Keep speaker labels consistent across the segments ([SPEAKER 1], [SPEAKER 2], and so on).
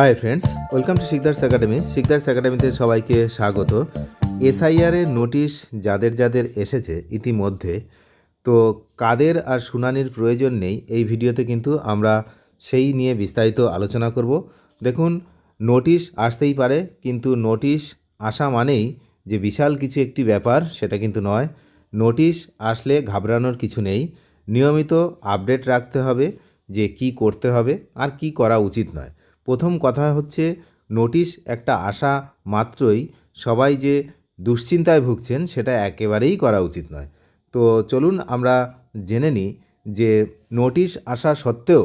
[SPEAKER 1] Hi friends welcome to Sikdar's academy Sikdar's একাডেমিতে সবাইকে স্বাগত। এসআইআর এর নোটিশ যাদের যাদের এসেছে ইতিমধ্যে, তো কাদের আর শুনানির প্রয়োজন নেই, এই ভিডিওতে কিন্তু আমরা সেই নিয়ে বিস্তারিত আলোচনা করব। দেখুন, নোটিশ আসতেই পারে, কিন্তু নোটিশ আসা মানেই যে বিশাল কিছু একটি ব্যাপার, সেটা কিন্তু নয়। নোটিশ আসলে ঘাবড়ানোর কিছু নেই। নিয়মিত আপডেট রাখতে হবে যে কি করতে হবে আর কি করা উচিত নয়। প্রথম কথা হচ্ছে, নোটিশ একটা আসা মাত্রই সবাই যে দুশ্চিন্তায় ভুগছেন সেটা একেবারেই করা উচিত নয়। তো চলুন আমরা জেনে নিই যে নোটিশ আসা সত্ত্বেও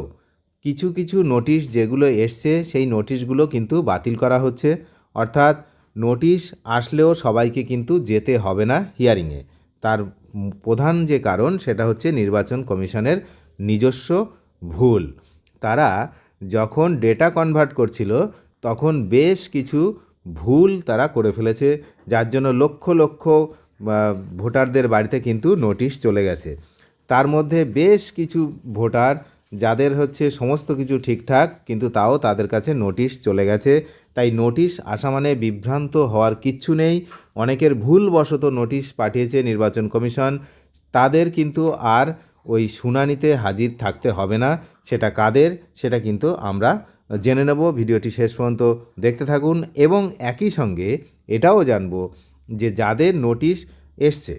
[SPEAKER 1] কিছু কিছু নোটিশ যেগুলো এসছে সেই নোটিশগুলো কিন্তু বাতিল করা হচ্ছে। অর্থাৎ নোটিশ আসলেও সবাইকে কিন্তু যেতে হবে না হিয়ারিংয়ে। তার প্রধান যে কারণ সেটা হচ্ছে নির্বাচন কমিশনের নিজস্ব ভুল। তারা যখন ডেটা কনভার্ট করছিল, তখন বেশ কিছু ভুল তারা করে ফেলেছে, যার জন্য লক্ষ লক্ষ ভোটারদের বাড়িতে কিন্তু নোটিশ চলে গেছে। তার মধ্যে বেশ কিছু ভোটার, যাদের হচ্ছে সমস্ত কিছু ঠিকঠাক, কিন্তু তাও তাদের কাছে নোটিশ চলে গেছে। তাই নোটিশ আসা মানে বিভ্রান্ত হওয়ার কিচ্ছু নেই। অনেকের ভুলবশত নোটিশ পাঠিয়েছে নির্বাচন কমিশন। তাদের কিন্তু আর ওই শুনানিতে হাজির থাকতে হবে না। সেটা কাদের, সেটা কিন্তু আমরা জেনে নেব। ভিডিওটি শেষ পর্যন্ত দেখতে থাকুন এবং একই সঙ্গে এটাও জানব যে যাদের নোটিশ এসছে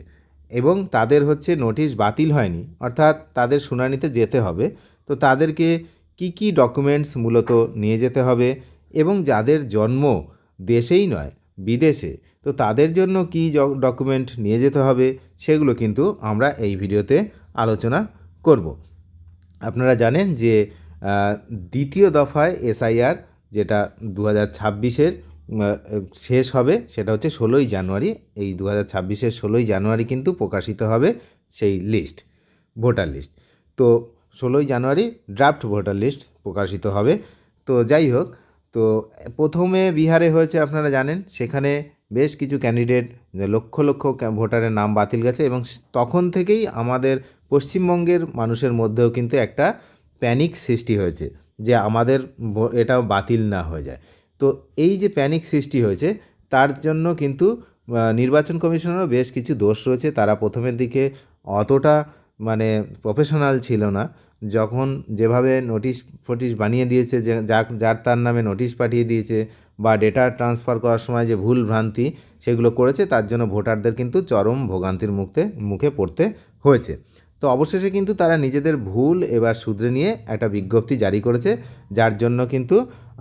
[SPEAKER 1] এবং তাদের হচ্ছে নোটিশ বাতিল হয়নি, অর্থাৎ তাদের শুনানিতে যেতে হবে, তো তাদেরকে কি কি ডকুমেন্টস মূলত নিয়ে যেতে হবে এবং যাদের জন্ম দেশেই নয়, বিদেশে, তো তাদের জন্য কি ডকুমেন্ট নিয়ে যেতে হবে সেগুলো কিন্তু আমরা এই ভিডিওতে আলোচনা করব। আপনারা জানেন যে দ্বিতীয় দফায় এসআইআর যেটা দু হাজার ছাব্বিশের শেষ হবে, সেটা হচ্ছে ষোলোই জানুয়ারি। এই দু হাজার ছাব্বিশের ষোলোই জানুয়ারি কিন্তু প্রকাশিত হবে সেই লিস্ট, ভোটার লিস্ট। তো ষোলোই জানুয়ারি ড্রাফট ভোটার লিস্ট প্রকাশিত হবে। তো যাই হোক, তো প্রথমে বিহারে হয়েছে আপনারা জানেন, সেখানে বেশ কিছু ক্যান্ডিডেট, লক্ষ লক্ষ ভোটারের নাম বাতিল গেছে এবং তখন থেকেই আমাদের পশ্চিমবঙ্গের মানুষের মধ্যেও কিন্তু একটা প্যানিক সৃষ্টি হয়েছে, যে আমাদের এটা বাতিল না হয়ে যায়। তো এই যে প্যানিক সৃষ্টি হয়েছে, তার জন্য কিন্তু নির্বাচন কমিশনেরও বেশ কিছু দোষ রয়েছে। তারা প্রথমের দিকে অতটা মানে প্রফেশনাল ছিল না। যখন যেভাবে নোটিশ ফোটিশ বানিয়ে দিয়েছে, যে যার তার নামে নোটিশ পাঠিয়ে দিয়েছে, বা ডেটা ট্রান্সফার করার সময় যে ভুল ভ্রান্তি সেগুলো করেছে, তার জন্য ভোটারদের কিন্তু চরম ভোগান্তির মুখতে, মুখে পড়তে হয়েছে। তো অবশেষে কিন্তু তারা নিজেদের ভুল এবার শুধরে নিয়ে একটা বিজ্ঞপ্তি জারি করেছে, যার জন্য কিন্তু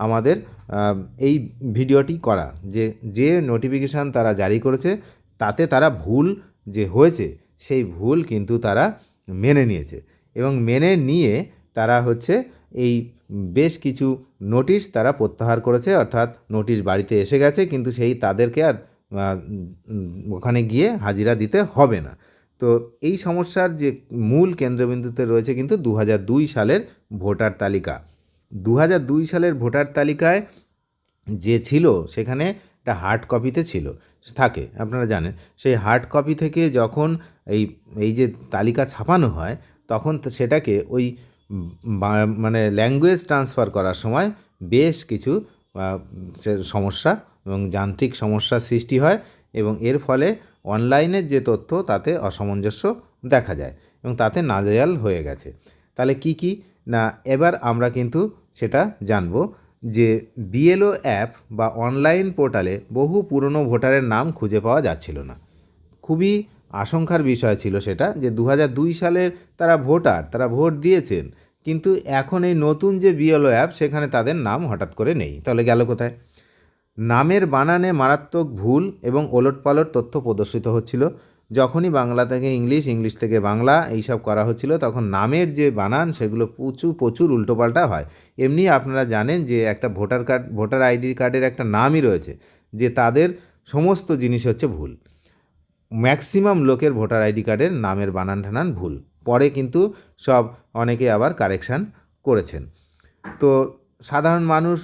[SPEAKER 1] আমাদের এই ভিডিওটি করা। যে যে নোটিফিকেশান তারা জারি করেছে, তাতে তারা ভুল যে হয়েছে, সেই ভুল কিন্তু তারা মেনে নিয়েছে। এবং মেনে নিয়ে তারা হচ্ছে এই বেশ কিছু নোটিশ তারা প্রত্যাহার করেছে, অর্থাৎ নোটিশ বাড়িতে এসে গেছে, কিন্তু সেই তাদেরকে আর ওখানে গিয়ে হাজিরা দিতে হবে না। তো এই সমস্যার যে মূল কেন্দ্রবিন্দুতে রয়েছে কিন্তু দু সালের ভোটার তালিকা। দু সালের ভোটার তালিকায় যে ছিল, সেখানে একটা হার্ড কপিতে ছিল, থাকে, আপনারা জানেন। সেই হার্ড কপি থেকে যখন এই এই যে তালিকা ছাপানো হয়, তখন সেটাকে ওই মানে ল্যাঙ্গুয়েজ ট্রান্সফার করার সময় বেশ কিছু সমস্যা এবং যান্ত্রিক সমস্যার সৃষ্টি হয়। এবং এর ফলে অনলাইনের যে তথ্য, তাতে অসামঞ্জস্য দেখা যায় এবং তাতে নাজেয়াল হয়ে গেছে। তাহলে কি কি? না, এবার আমরা কিন্তু সেটা জানব যে বিএলও অ্যাপ বা অনলাইন পোর্টালে বহু পুরনো ভোটারের নাম খুঁজে পাওয়া যাচ্ছিল না। খুবই আশঙ্কার বিষয় ছিল সেটা যে দু সালের তারা ভোটার, তারা ভোট দিয়েছেন, কিন্তু এখন এই নতুন যে বিএলও অ্যাপ, সেখানে তাদের নাম হঠাৎ করে নেই। তাহলে গেল কোথায়? নামের বানানে মারাত্মক ভুল এবং ওলটপালট তথ্য প্রদর্শিত হচ্ছিল। যখনই বাংলা থেকে ইংলিশ ইংলিশ থেকে বাংলা এইসব করা হচ্ছিল, তখন নামের যে বানান, সেগুলো প্রচুর প্রচুর উল্টোপাল্টা হয়। এমনি আপনারা জানেন যে একটা ভোটার কার্ড, ভোটার আইডি কার্ডের একটা নামই রয়েছে, যে তাদের সমস্ত জিনিস হচ্ছে ভুল। ম্যাক্সিমাম লোকের ভোটার আইডি কার্ডের নামের বানান ঠানান ভুল। পরে কিন্তু সব অনেকে আবার কারেকশান করেছেন। তো সাধারণ মানুষ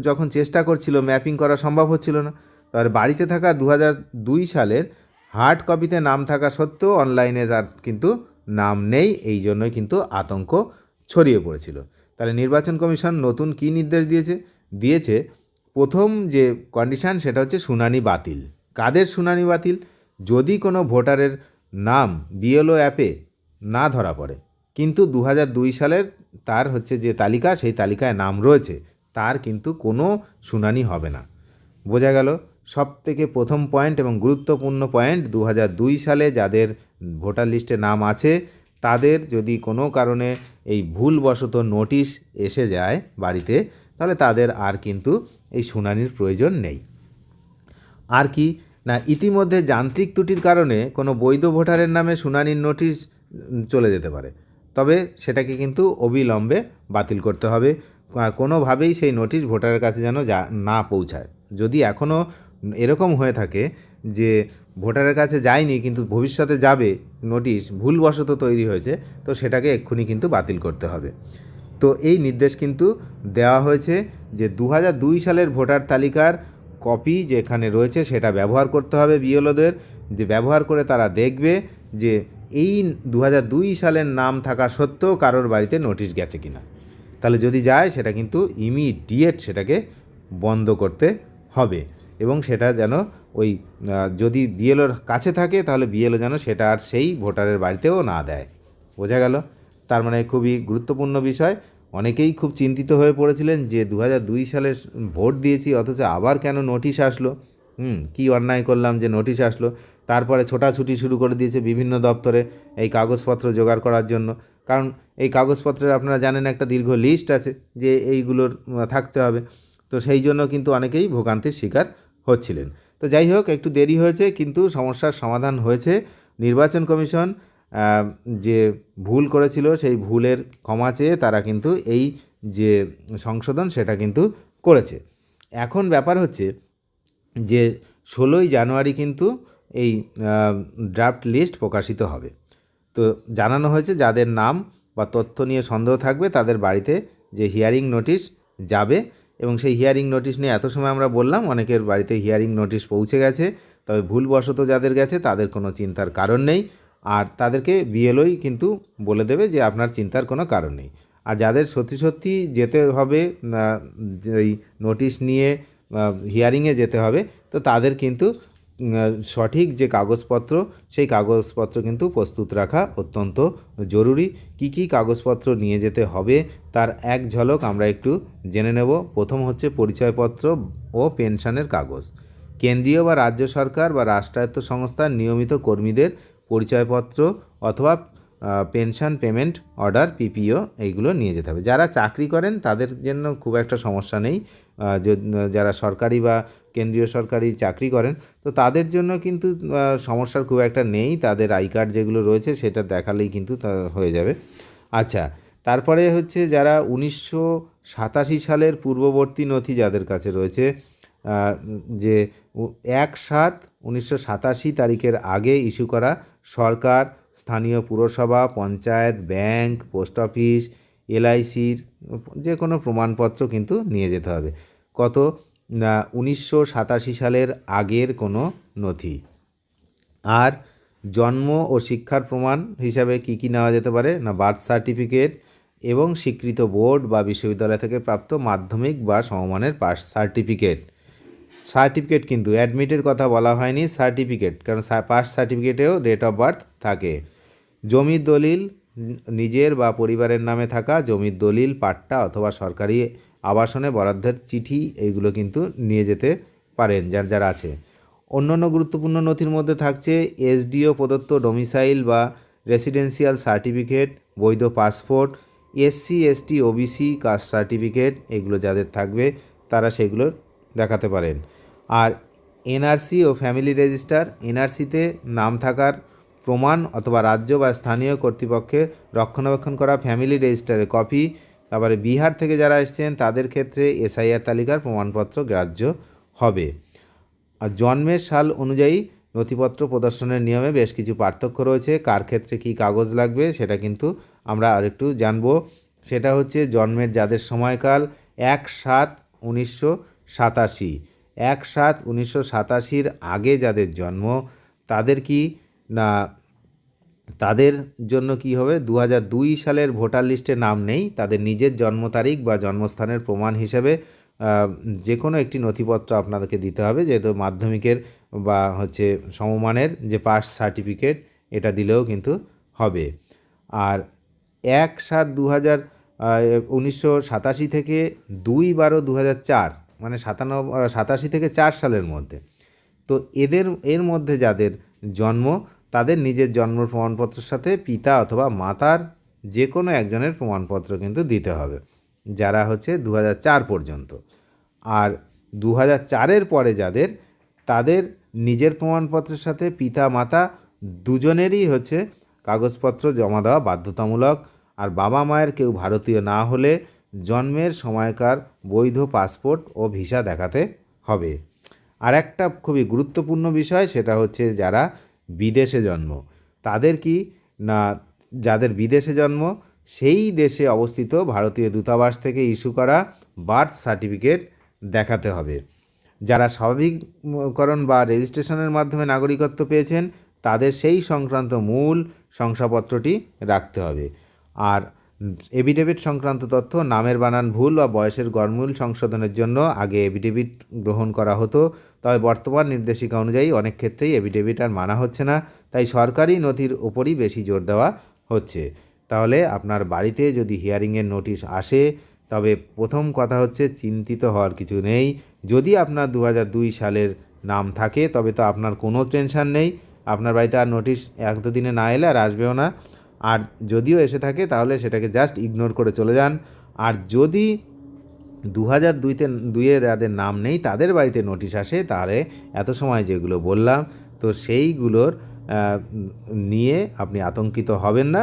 [SPEAKER 1] যখন চেষ্টা করছিল ম্যাপিং করা সম্ভব হচ্ছিল না তার বাড়িতে থাকা দু দুই সালের হার্ড কপিতে নাম থাকা সত্ত্বেও অনলাইনে তার কিন্তু নাম নেই, এই জন্যই কিন্তু আতঙ্ক ছড়িয়ে পড়েছিল। তাহলে নির্বাচন কমিশন নতুন কী নির্দেশ দিয়েছে? দিয়েছে প্রথম যে কন্ডিশান সেটা হচ্ছে শুনানি বাতিল। কাদের শুনানি বাতিল? যদি কোনো ভোটারের নাম বিএলও অ্যাপে না ধরা পড়ে কিন্তু দু সালের তার হচ্ছে যে তালিকা, সেই তালিকায় নাম রয়েছে, তার কিন্তু কোনো শুনানি হবে না। বোঝা গেল সব থেকে প্রথম পয়েন্ট এবং গুরুত্বপূর্ণ পয়েন্ট দু সালে যাদের ভোটার লিস্টে নাম আছে, তাদের যদি কোনো কারণে এই ভুলবশত নোটিশ এসে যায় বাড়িতে, তাহলে তাদের আর কিন্তু এই শুনানির প্রয়োজন নেই। আর কি, না, ইতিমধ্যে যান্ত্রিক ত্রুটির কারণে কোনো বৈধ ভোটারের নামে শুনানির নোটিশ চলে যেতে পারে। তবে সেটাকে কিন্তু অবিলম্বে বাতিল করতে হবে। কোনোভাবেই সেই নোটিশ ভোটারের কাছে যেন যা, না পৌঁছায়। যদি এখনও এরকম হয়ে থাকে যে ভোটারের কাছে যায়নি কিন্তু ভবিষ্যতে যাবে নোটিশ, ভুলবশত তৈরি হয়েছে, তো সেটাকে এক্ষুনি কিন্তু বাতিল করতে হবে। তো এই নির্দেশ কিন্তু দেওয়া হয়েছে যে দু সালের ভোটার তালিকার কপি যেখানে রয়েছে সেটা ব্যবহার করতে হবে বিএলওদের। যে ব্যবহার করে তারা দেখবে যে এই দু সালের নাম থাকা সত্ত্বেও কারোর বাড়িতে নোটিশ গেছে কিনা। তাহলে যদি যায়, সেটা কিন্তু ইমিডিয়েট সেটাকে বন্ধ করতে হবে এবং সেটা যেন ওই যদি বিএলওর কাছে থাকে, তাহলে বিএলও যেন সেটা আর সেই ভোটারের বাড়িতেও না দেয়। বোঝা গেল? তার মানে খুবই গুরুত্বপূর্ণ বিষয়। অনেকেই খুব চিন্তিত হয়ে পড়েছিলেন যে দু সালে ভোট দিয়েছি, অথচ আবার কেন নোটিশ আসলো? হুম, কী অন্যায় করলাম যে নোটিশ আসলো? তারপরে ছোটাছুটি শুরু করে দিয়েছে বিভিন্ন দপ্তরে এই কাগজপত্র জোগাড় করার জন্য। কারণ এই কাগজপত্রের আপনারা জানেন একটা দীর্ঘ লিস্ট আছে যে এইগুলোর থাকতে হবে। তো সেই জন্য কিন্তু অনেকেই ভোগান্তির শিকার হচ্ছিলেন। তো যাই হোক, একটু দেরি হয়েছে কিন্তু সমস্যার সমাধান হয়েছে। নির্বাচন কমিশন যে ভুল করেছিল সেই ভুলের ক্ষমা চেয়ে তারা কিন্তু এই যে সংশোধন সেটা কিন্তু করেছে। এখন ব্যাপার হচ্ছে যে ষোলোই জানুয়ারি কিন্তু এই ড্রাফট লিস্ট প্রকাশিত হবে। তো জানানো হয়েছে যাদের নাম বা তথ্য নিয়ে সন্দেহ থাকবে, তাদের বাড়িতে যে হিয়ারিং নোটিশ যাবে এবং সেই হিয়ারিং নোটিশ নিয়ে এত সময় আমরা বললাম, অনেকের বাড়িতে হিয়ারিং নোটিশ পৌঁছে গেছে। তবে ভুলবশত যাদের গেছে, তাদের কোনো চিন্তার কারণ নেই। আর তাদেরকে বিএলওই কিন্তু বলে দেবে যে আপনার চিন্তার কোনো কারণ নেই। আর যাদের সত্যি সত্যি যেতে হবে ওই নোটিশ নিয়ে হিয়ারিংয়ে যেতে হবে, তো তাদের কিন্তু সঠিক যে কাগজপত্র, সেই কাগজপত্র কিন্তু প্রস্তুত রাখা অত্যন্ত জরুরি। কি কি কাগজপত্র নিয়ে যেতে হবে, তার এক ঝলক আমরা একটু জেনে নেব। প্রথম হচ্ছে পরিচয়পত্র ও পেনশনের কাগজ। কেন্দ্রীয় বা রাজ্য সরকার বা রাষ্ট্রায়ত্ত সংস্থার নিয়মিত কর্মীদের পরিচয়পত্র অথবা পেনশন পেমেন্ট অর্ডার, পিপিও এইগুলো নিয়ে যেতে হবে। যারা চাকরি করেন তাদের জন্য খুব একটা সমস্যা নেই। যারা সরকারি বা কেন্দ্রীয় সরকারি চাকরি করেন, তো তাদের জন্য কিন্তু সমস্যার খুব একটা নেই, তাদের আই কার্ড যেগুলো রয়েছে সেটা দেখালেই কিন্তু তা হয়ে যাবে। আচ্ছা তারপরে হচ্ছে যারা উনিশশো সাতাশি সালের পূর্ববর্তী নথি যাদের কাছে রয়েছে যে এক সাত উনিশশো সাতাশি তারিখের আগে ইস্যু করা সরকার, স্থানীয় পুরসভা, পঞ্চায়েত, ব্যাংক, পোস্ট অফিস এলআইসির যে কোনো প্রমাণপত্র কিন্তু নিয়ে যেতে হবে। কত? উনিশশো সাতাশি সালের আগের কোনো নথি। আর জন্ম ও শিক্ষার প্রমাণ হিসাবে কি কি নেওয়া যেতে পারে? না, বার্থ সার্টিফিকেট এবং স্বীকৃত বোর্ড বা বিশ্ববিদ্যালয় থেকে প্রাপ্ত মাধ্যমিক বা সমমানের পাস সার্টিফিকেট। সার্টিফিকেট কিন্তু অ্যাডমিটের কথা বলা হয়নি, সার্টিফিকেট, কারণ পাস সার্টিফিকেটেও ডেট অফ বার্থ থাকে। জমির দলিল, নিজের বা পরিবারের নামে থাকা জমির দলিল, পাট্টা অথবা সরকারি আবাসনে বরাদ্দের চিঠি এইগুলো কিন্তু নিয়ে যেতে পারেন যার যারা আছে। অন্যান্য গুরুত্বপূর্ণ নথির মধ্যে থাকছে এসডিও প্রদত্ত ডোমিসাইল বা রেসিডেন্সিয়াল সার্টিফিকেট বৈধ passport SC ST OBC caste certificate এগুলো যাদের থাকবে তারা সেগুলো দেখাতে পারেন। আর এনআরসি ও ফ্যামিলি রেজিস্টার এনআরসিতে নাম থাকার প্রমাণ অথবা রাজ্য বা স্থানীয় কর্তৃপক্ষের রক্ষণাবেক্ষণ করা ফ্যামিলি রেজিস্টারের কপি তারপরে বিহার থেকে যারা এসেছেন, তাদের ক্ষেত্রে এসআইআর তালিকার প্রমাণপত্র গ্রাহ্য হবে। আর জন্মের সাল অনুযায়ী নথিপত্র প্রদর্শনের নিয়মে বেশ কিছু পার্থক্য রয়েছে। কার ক্ষেত্রে কী কাগজ লাগবে, সেটা কিন্তু আমরা আরেকটু জানব। সেটা হচ্ছে জন্মের যাদের সময়কাল এক সাত উনিশশো সাতাশি। এক সাত উনিশশো সাতাশির আগে যাদের জন্ম, তাদের কি না তাদের জন্য কি হবে? দু দুই সালের ভোটার লিস্টে নাম নেই। তাদের নিজের জন্ম তারিখ বা জন্মস্থানের প্রমাণ হিসেবে যে কোনো একটি নথিপত্র আপনাদেরকে দিতে হবে। যেহেতু মাধ্যমিকের বা হচ্ছে সমমানের যে পাস সার্টিফিকেট, এটা দিলেও কিন্তু হবে। আর এক সাত দু হাজার উনিশশো সাতাশি থেকে দুই বারো দু হাজার চার মানে সাতানব্বই সাতাশি থেকে চার সালের মধ্যে। তো এদের, এর মধ্যে যাদের জন্ম তাদের নিজের জন্ম প্রমাণপত্রের সাথে পিতা অথবা মাতার যে কোনো একজনের প্রমাণপত্র কিন্তু দিতে হবে, যারা হচ্ছে দু পর্যন্ত। আর দু হাজার চারের পরে যাদের, তাদের নিজের প্রমাণপত্রের সাথে পিতা, মাতা দুজনেরই হচ্ছে কাগজপত্র জমা দেওয়া বাধ্যতামূলক। আর বাবা মায়ের কেউ ভারতীয় না হলে জন্মের সময়কার বৈধ পাসপোর্ট ও ভিসা দেখাতে হবে। আর একটা খুবই গুরুত্বপূর্ণ বিষয়, সেটা হচ্ছে যারা বিদেশে জন্ম। তাদের কি না যাদের বিদেশে জন্ম, সেই দেশে অবস্থিত ভারতীয় দূতাবাস থেকে ইস্যু করা বার্থ সার্টিফিকেট দেখাতে হবে। যারা স্বাভাবিককরণ বা রেজিস্ট্রেশনের মাধ্যমে নাগরিকত্ব পেয়েছেন, তাদের সেই সংক্রান্ত মূল শংসাপত্রটি রাখতে হবে। আর এভিডেভিট সংক্রান্ত তথ্য, নামের বানান ভুল বা বয়সের গড়মূল সংশোধনের জন্য আগে এভিডেভিট গ্রহণ করা হতো, তবে বর্তমান নির্দেশিকা অনুযায়ী অনেক ক্ষেত্রেই এভিডেভিট আর মানা হচ্ছে না, তাই সরকারি নথির ওপরই বেশি জোর দেওয়া হচ্ছে। তাহলে আপনার বাড়িতে যদি হিয়ারিংয়ের নোটিশ আসে, তবে প্রথম কথা হচ্ছে চিন্তিত হওয়ার কিছু নেই। যদি আপনার দু সালের নাম থাকে, তবে তো আপনার কোনো টেনশন নেই। আপনার বাড়িতে আর নোটিশ এক দুদিনে না এলে আর আসবেও না। আর যদিও এসে থাকে, তাহলে সেটাকে জাস্ট ইগনোর করে চলে যান। আর যদি দু হাজার দুইতে দুইয়ে যাদের নাম নেই, তাদের বাড়িতে নোটিশ আসে, তাহলে এত সময় যেগুলো বললাম, তো সেইগুলোর নিয়ে আপনি আতঙ্কিত হবেন না।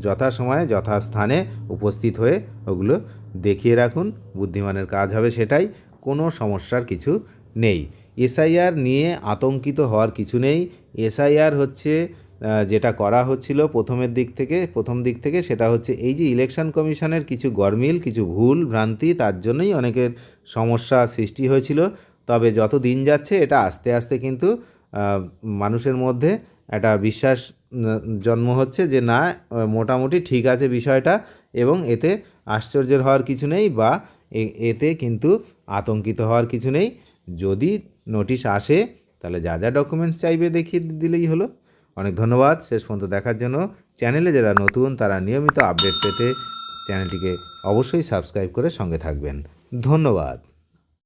[SPEAKER 1] যথাসময়ে যথাস্থানে উপস্থিত হয়ে ওগুলো দেখিয়ে রাখুন। বুদ্ধিমানের কাজ হবে সেটাই, কোনো সমস্যার কিছু নেই। এসআইআর নিয়ে আতঙ্কিত হওয়ার কিছু নেই। এসআইআর হচ্ছে যেটা করা হচ্ছিল প্রথমের দিক থেকে, প্রথম দিক থেকে সেটা হচ্ছে এই যে ইলেকশন কমিশনের কিছু গরমিল কিছু ভুল ভ্রান্তি, তার জন্যই অনেকের সমস্যা সৃষ্টি হয়েছিল। তবে যত দিন যাচ্ছে এটা আস্তে আস্তে কিন্তু মানুষের মধ্যে একটা বিশ্বাস জন্ম হচ্ছে যে না, মোটামুটি ঠিক আছে বিষয়টা এবং এতে আশ্চর্যের হওয়ার কিছু নেই বা এতে কিন্তু আতঙ্কিত হওয়ার কিছু নেই। যদি নোটিশ আসে তাহলে যা যা ডকুমেন্টস চাইবে দেখিয়ে দিলেই হলো। অনেক ধন্যবাদ। শেষ পর্যন্ত দেখার জন্য চ্যানেলে যারা নতুন, তারা নিয়মিত আপডেট পেতে চ্যানেলটিকে অবশ্যই সাবস্ক্রাইব করে সঙ্গে থাকবেন। ধন্যবাদ।